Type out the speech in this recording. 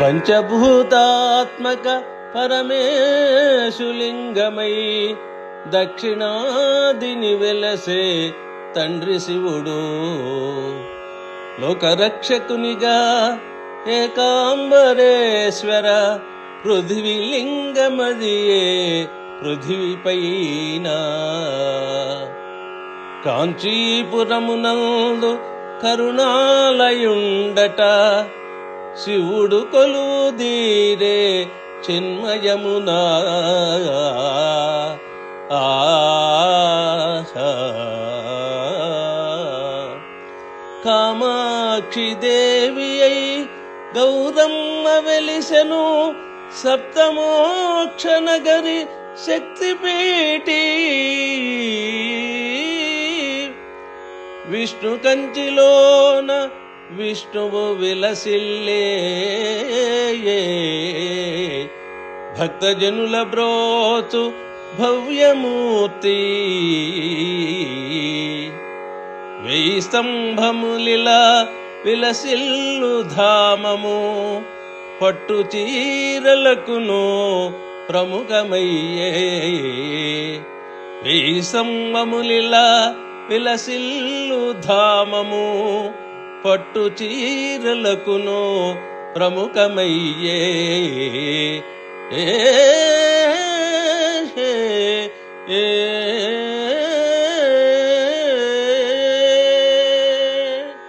పంచభూతాత్మక పరమేశులింగమై దక్షిణాదిని వెలసే తండ్రి శివుడు. లోకరక్షకునిగా ఏకాంబరేశ్వర పృథివీలింగమదియే పృథివీపైన. కాంచీపురమునందు కరుణాలయుండట శివుడు కొలుదీరే చిన్మయమునా. కామాక్షి దేవి అయి గౌరమ్మ వెలిసెను సప్తమోక్ష నగరి శక్తిపీఠి. విష్ణు కంచిలోన విష్ణువు విలసిల్లే భక్తజనుల బ్రోతు భవ్యమూర్తి. వెయ్యి స్తంభములిలా విలసిల్లు ధామము. పట్టు చీరలకును ప్రముఖమయ్యే. వెయ్యి స్తంభములిలా విలసిల్లు ధామము. పట్టు చీరలకును ప్రముఖమయ్యే. ఏ ఏ